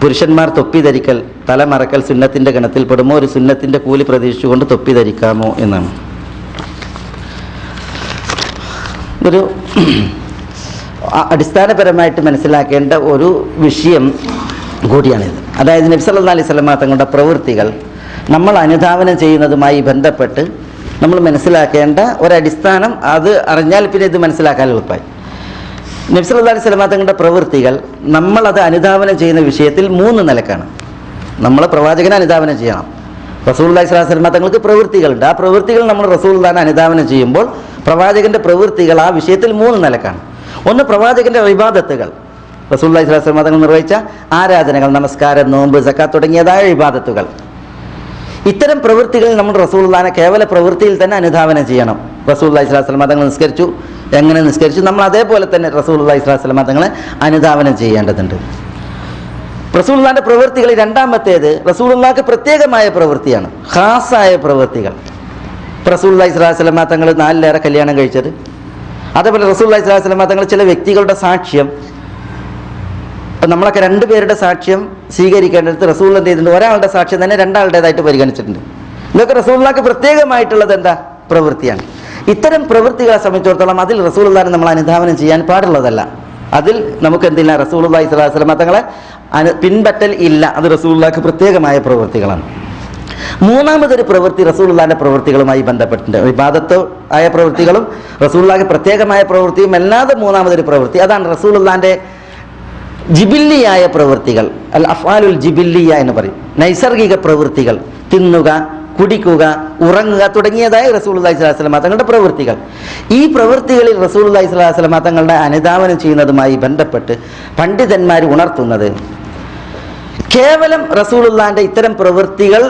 പുരുഷന്മാർ തൊപ്പി ധരിക്കൽ തല മറക്കൽ സുന്നത്തിന്റെ ഗണത്തിൽപ്പെടുമോ? ഒരു സുന്നത്തിന്റെ കൂലി പ്രതീക്ഷിച്ചുകൊണ്ട് തൊപ്പി ധരിക്കാമോ എന്നാണ്. ഒരു അടിസ്ഥാനപരമായിട്ട് മനസ്സിലാക്കേണ്ട ഒരു വിഷയം കൂടിയാണിത്. അതായത് നബി സല്ലല്ലാഹു അലൈഹി സ്വലമ തങ്ങളുടെ പ്രവൃത്തികൾ നമ്മൾ അനുധാവനം ചെയ്യുന്നതുമായി ബന്ധപ്പെട്ട് നമ്മൾ മനസ്സിലാക്കേണ്ട ഒരടിസ്ഥാനം അത് അറിഞ്ഞാൽ പിന്നെ ഇത് മനസ്സിലാക്കാൻ എളുപ്പമായി. നബി സ്വലമാങ്ങളുടെ പ്രവൃത്തികൾ നമ്മളത് അനുധാവനം ചെയ്യുന്ന വിഷയത്തിൽ മൂന്ന് നിലക്കാണ്. നമ്മൾ പ്രവാചകനെ അനുധാവനം ചെയ്യണം. റസൂൽ അലൈഹി സ്വലാഹു പ്രവൃത്തികളുണ്ട്. ആ പ്രവൃത്തികൾ നമ്മൾ റസൂൽദാനെ അനുധാവനം ചെയ്യുമ്പോൾ പ്രവാചകന്റെ പ്രവൃത്തികൾ ആ വിഷയത്തിൽ മൂന്ന് നിലക്കാണ്. ഒന്ന് പ്രവാചകന്റെ വിവാദത്തുകൾ. റസൂൽ അലൈഹി സ്വലാഹു തങ്ങൾ നിർവഹിച്ച ആരാധനകൾ നമസ്കാരം നോമ്പ് സക്കാത്ത് തുടങ്ങിയതായ വിവാദത്തുകൾ. ഇത്തരം പ്രവൃത്തികളിൽ നമ്മൾ റസൂള്ളാനെ കേവല പ്രവൃത്തിയിൽ തന്നെ അനുധാവനം ചെയ്യണം. റസൂൽ അലൈഹി മതങ്ങൾ നിസ്കരിച്ചു. എങ്ങനെ നിസ്കരിച്ചു? നമ്മൾ അതേപോലെ തന്നെ റസൂൽ അലൈഹി മതങ്ങളെ അനുധാവനം ചെയ്യേണ്ടതുണ്ട്. റസൂലുള്ളാന്റെ പ്രവൃത്തികൾ രണ്ടാമത്തേത് റസൂള്ളാക്ക് പ്രത്യേകമായ പ്രവൃത്തിയാണ്. ഖാസായ പ്രവൃത്തികൾ. റസൂലുള്ളാഹി സ്വല്ലല്ലാഹു അലൈഹി വസല്ലമ തങ്ങൾ നാലിലേറെ കല്യാണം കഴിച്ചത്. അതേപോലെ റസൂലുള്ളാഹി സ്വല്ലല്ലാഹു അലൈഹി വസല്ലമ തങ്ങൾ ചില വ്യക്തികളുടെ സാക്ഷ്യം ഇപ്പം നമ്മളൊക്കെ രണ്ടുപേരുടെ സാക്ഷ്യം സ്വീകരിക്കേണ്ടത് റസൂൽ എന്ത് ചെയ്തിട്ടുണ്ട്? ഒരാളുടെ സാക്ഷ്യം തന്നെ രണ്ടാളുടേതായിട്ട് പരിഗണിച്ചിട്ടുണ്ട്. ഇതൊക്കെ റസൂലുള്ളാക്ക് പ്രത്യേകമായിട്ടുള്ളത് എന്താ? പ്രവൃത്തിയാണ്. ഇത്തരം പ്രവൃത്തികളെ സംബന്ധിച്ചിടത്തോളം അതിൽ റസൂലുള്ളാഹിനെ നമ്മൾ അനുധാവനം ചെയ്യാൻ പാടുള്ളതല്ല. അതിൽ നമുക്ക് എന്തില്ല? റസൂലുള്ളാഹി സ്വല്ലല്ലാഹു അലൈഹി തങ്ങളെ അനു പിൻപറ്റൽ ഇല്ല. അത് റസൂലുള്ളാഹിക്ക് പ്രത്യേകമായ പ്രവൃത്തികളാണ്. മൂന്നാമതൊരു പ്രവൃത്തി റസൂലുള്ളാഹിന്റെ പ്രവൃത്തികളുമായി ബന്ധപ്പെട്ടിട്ടുണ്ട്. വിവാദത്തോ ആയ പ്രവൃത്തികളും റസൂലുള്ളാഹിക്ക് പ്രത്യേകമായ പ്രവൃത്തിയും അല്ലാതെ മൂന്നാമതൊരു പ്രവൃത്തി. അതാണ് റസൂലുള്ളാഹിന്റെ ജിബില്ലിയായ പ്രവൃത്തികൾ അൽ അഫാലുൽ ജിബില്ലിയ എന്ന് പറയും. നൈസർഗിക പ്രവൃത്തികൾ തിന്നുക കുടിക്കുക ഉറങ്ങുക തുടങ്ങിയതായ സ്വല്ലല്ലാഹു അലൈഹി വസല്ലമ തങ്ങളുടെ പ്രവൃത്തികൾ. ഈ പ്രവൃത്തികളിൽ റസൂലുള്ളാഹി അള്ളഹി വസല്ലമ തങ്ങളുടെ അനുധാവനം ചെയ്യുന്നതുമായി ബന്ധപ്പെട്ട് പണ്ഡിതന്മാർ ഉണർത്തുന്നത് കേവലം റസൂലുള്ളാന്റെ ഇത്തരം പ്രവൃത്തികൾ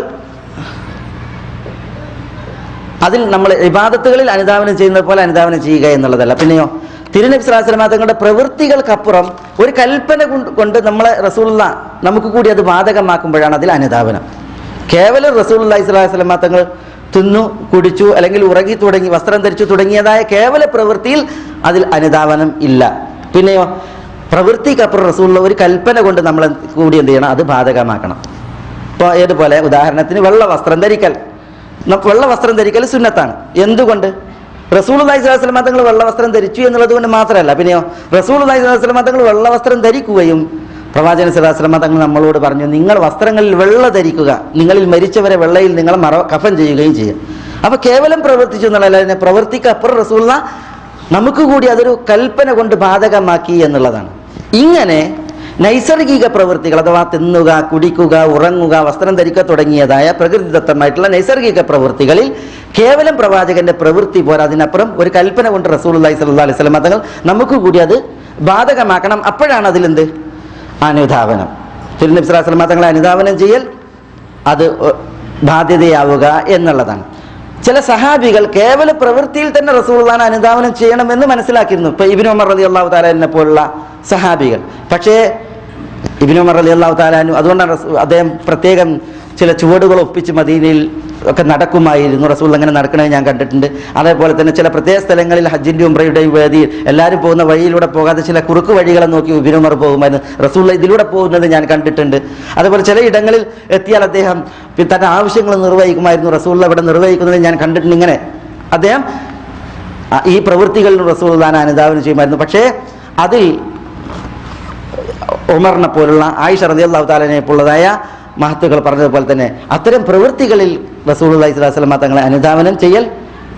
അതിൽ നമ്മൾ വിവാദത്തുകളിൽ അനുധാവനം ചെയ്യുന്നത് പോലെ അനുധാവനം ചെയ്യുക എന്നുള്ളതല്ല. പിന്നെയോ തിരുനബി സ്വലാസ്ലമ തങ്ങളുടെ പ്രവൃത്തികൾക്കപ്പുറം ഒരു കൽപ്പന കൊണ്ട് നമ്മളെ റസൂള്ള നമുക്ക് കൂടി അത് ബാധകമാക്കുമ്പോഴാണ് അതിൽ അനുതാപനം. കേവലം റസൂൽ സ്വലാസ്ലമ തങ്ങൾ തിന്നു കുടിച്ചു അല്ലെങ്കിൽ ഉറങ്ങി തുടങ്ങി വസ്ത്രം ധരിച്ചു തുടങ്ങിയതായ കേവല പ്രവൃത്തിയിൽ അതിൽ അനുധാവനം ഇല്ല. പിന്നെയോ പ്രവൃത്തിക്കപ്പുറം റസൂള്ള ഒരു കൽപ്പന കൊണ്ട് നമ്മൾ കൂടി എന്ത് ചെയ്യണം? അത് ബാധകമാക്കണം. ഇപ്പോൾ ഏതുപോലെ? ഉദാഹരണത്തിന് വെള്ള വസ്ത്രം ധരിക്കൽ. വെള്ള വസ്ത്രം ധരിക്കൽ സുന്നത്താണ്. എന്തുകൊണ്ട്? റസൂൽ അലൈഹി സ്വലാസ്ലം തങ്ങൾ വെള്ള വസ്ത്രം ധരിച്ചു എന്നുള്ളത് കൊണ്ട് മാത്രമല്ല. പിന്നെയോ റസൂൾ അലൈഹി സ്വലാസ്ലം തങ്ങൾ വെള്ള വസ്ത്രം ധരിക്കുകയും പ്രവാചകൻ സ്വലാസ്ലമ തങ്ങൾ നമ്മളോട് പറഞ്ഞു നിങ്ങൾ വസ്ത്രങ്ങളിൽ വെള്ള ധരിക്കുക. നിങ്ങളിൽ മരിച്ചവരെ വെള്ളയിൽ നിങ്ങൾ മറ കഫൻ ചെയ്യുകയും ചെയ്യും അപ്പൊ കേവലം പ്രവർത്തിച്ചു എന്നുള്ളതല്ല അതിനെ പ്രവർത്തിക്കപ്പുറം റസൂള്ള നമുക്ക് കൂടി അതൊരു കൽപ്പന കൊണ്ട് ബാധകമാക്കി എന്നുള്ളതാണ്. ഇങ്ങനെ നൈസർഗിക പ്രവൃത്തികൾ അഥവാ തിന്നുക കുടിക്കുക ഉറങ്ങുക വസ്ത്രം ധരിക്കുക തുടങ്ങിയതായ പ്രകൃതിദത്തമായിട്ടുള്ള നൈസർഗിക പ്രവൃത്തികളിൽ കേവലം പ്രവാചകന്റെ പ്രവൃത്തി പോരാ. അതിനപ്പുറം ഒരു കൽപ്പന കൊണ്ട് റസൂൽ സ്വല്ലാ അലൈഹി സ്വലം തങ്ങൾ നമുക്ക് കൂടി അത് ബാധകമാക്കണം. അപ്പോഴാണ് അതിലെന്ത്? അനുധാവനം. തിരുനബി സ്വലാഹു വസ്ലമ തങ്ങളെ അനുധാവനം ചെയ്യൽ അത് ബാധ്യതയാവുക എന്നുള്ളതാണ്. ചില സഹാബികൾ കേവല പ്രവൃത്തിയിൽ തന്നെ റസൂള്ളാൻ അനുധാവനം ചെയ്യണമെന്ന് മനസ്സിലാക്കിയിരുന്നു. ഇപ്പൊ ഇബിൻ ഉമർ റതി അള്ളാഹു താലെ പോലുള്ള സഹാബികൾ. പക്ഷേ ഇബിൻ ഉമർ റലി അള്ളാഹു താലാനു അതുകൊണ്ടാണ് അദ്ദേഹം പ്രത്യേകം ചില ചുവടുകൾ ഒപ്പിച്ച് മദീനയിൽ ഒക്കെ നടക്കുമായിരുന്നു. റസൂൽ അങ്ങനെ നടക്കണത് ഞാൻ കണ്ടിട്ടുണ്ട്. അതേപോലെ തന്നെ ചില പ്രത്യേക സ്ഥലങ്ങളിൽ ഹജ്ജിന്റെ ഉംറയുടെയും വേദിയിൽ എല്ലാവരും പോകുന്ന വഴിയിലൂടെ പോകാതെ ചില കുറുക്ക് വഴികളെ നോക്കി ഉബിനുമർ പോകുമായിരുന്നു. റസൂൽ ഇതിലൂടെ പോകുന്നത് ഞാൻ കണ്ടിട്ടുണ്ട്. അതേപോലെ ചില ഇടങ്ങളിൽ എത്തിയാൽ അദ്ദേഹം തന്റെ ആവശ്യങ്ങൾ നിർവഹിക്കുമായിരുന്നു. റസൂൽ അവിടെ നിർവഹിക്കുന്നത് ഞാൻ കണ്ടിട്ടുണ്ട്. ഇങ്ങനെ അദ്ദേഹം ഈ പ്രവൃത്തികളിൽ റസൂൽ താൻ അനുധാവനം ചെയ്യുമായിരുന്നു. പക്ഷേ അതിൽ ഉമറിനെ പോലുള്ള ആയിഷ റതി അള്ളാഹു താലനെ പോലുള്ളതായ മഹത്തുക്കൾ പറഞ്ഞതുപോലെ തന്നെ അത്തരം പ്രവൃത്തികളിൽ റസൂൾ അള്ളഹി സ്വലാസ്ലമ തങ്ങളെ അനുധാവനം ചെയ്യൽ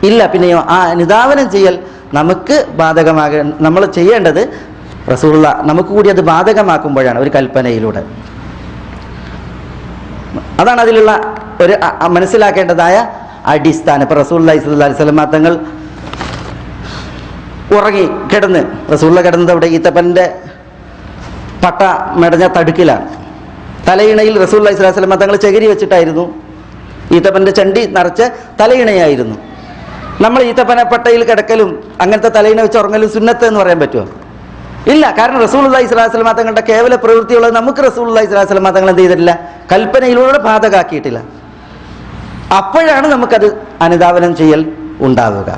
ഇല്ല. പിന്നെയോ ആ അനുധാവനം ചെയ്യൽ നമുക്ക് ബാധകമാക നമ്മൾ ചെയ്യേണ്ടത് റസൂള്ള നമുക്ക് കൂടി അത് ബാധകമാക്കുമ്പോഴാണ് ഒരു കൽപ്പനയിലൂടെ. അതാണ് അതിലുള്ള ഒരു മനസ്സിലാക്കേണ്ടതായ അടിസ്ഥാനം. ഇപ്പൊ റസൂൾ അള്ളഹി സ്വല്ലാ അലൈഹി വസല്ലമ തങ്ങൾ ഉറങ്ങി കിടന്ന് റസൂള്ള കിടന്നത് അവിടെ ഈത്തപ്പന്റെ പട്ട മെടഞ്ഞ തടുക്കിലാണ് തലയിണയിൽ റസൂൽ അലൈഹി സ്വലാഹു വസ്ലമ തങ്ങൾ ചകിരി വെച്ചിട്ടായിരുന്നു. ഈത്തപ്പന്റെ ചണ്ടി നിറച്ച് തലയിണയായിരുന്നു. നമ്മൾ ഈത്തപ്പന പട്ടയിൽ കിടക്കലും അങ്ങനത്തെ തലയിണ വെച്ച് ഉറങ്ങലും സുന്നത്ത് എന്ന് പറയാൻ പറ്റുമോ? ഇല്ല കാരണം റസൂൽ അള്ളഹി സ്വലാഹു വസ്ലമ തങ്ങളുടെ കേവല പ്രവൃത്തിയുള്ളത് നമുക്ക് റസൂൽ അള്ളഹി സ്വലാഹു വസ്ലമ തങ്ങൾ എന്ത് ചെയ്തിട്ടില്ല? കൽപ്പനയിലൂടെ ബാധകാക്കിയിട്ടില്ല. അപ്പോഴാണ് നമുക്കത് അനുധാവനം ചെയ്യൽ ഉണ്ടാവുക.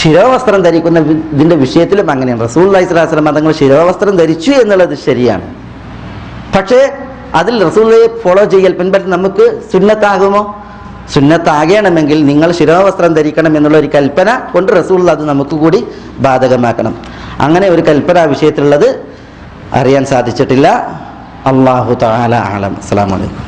ശിരോവസ്ത്രം ധരിക്കുന്ന ഇതിന്റെ വിഷയത്തിലും അങ്ങനെയാണ്. റസൂൽ അലൈഹി സ്വലാസ്ലം മതങ്ങൾ തങ്ങൾ ശിരോവസ്ത്രം ധരിച്ചു എന്നുള്ളത് ശരിയാണ്. പക്ഷേ അതിൽ റസൂലയെ ഫോളോ ചെയ്യൽ പിൻപറ്റി നമുക്ക് സുന്നത്താകുമോ? സുന്നത്താകണമെങ്കിൽ നിങ്ങൾ ശിരോവസ്ത്രം ധരിക്കണം എന്നുള്ള ഒരു കൽപ്പന കൊണ്ട് റസൂൾ അത് നമുക്ക് കൂടി ബാധകമാക്കണം. അങ്ങനെ ഒരു കൽപ്പന വിഷയത്തിലുള്ളത് അറിയാൻ സാധിച്ചിട്ടില്ല. അള്ളാഹു താല ആലം അസ്സാം വലൈക്കും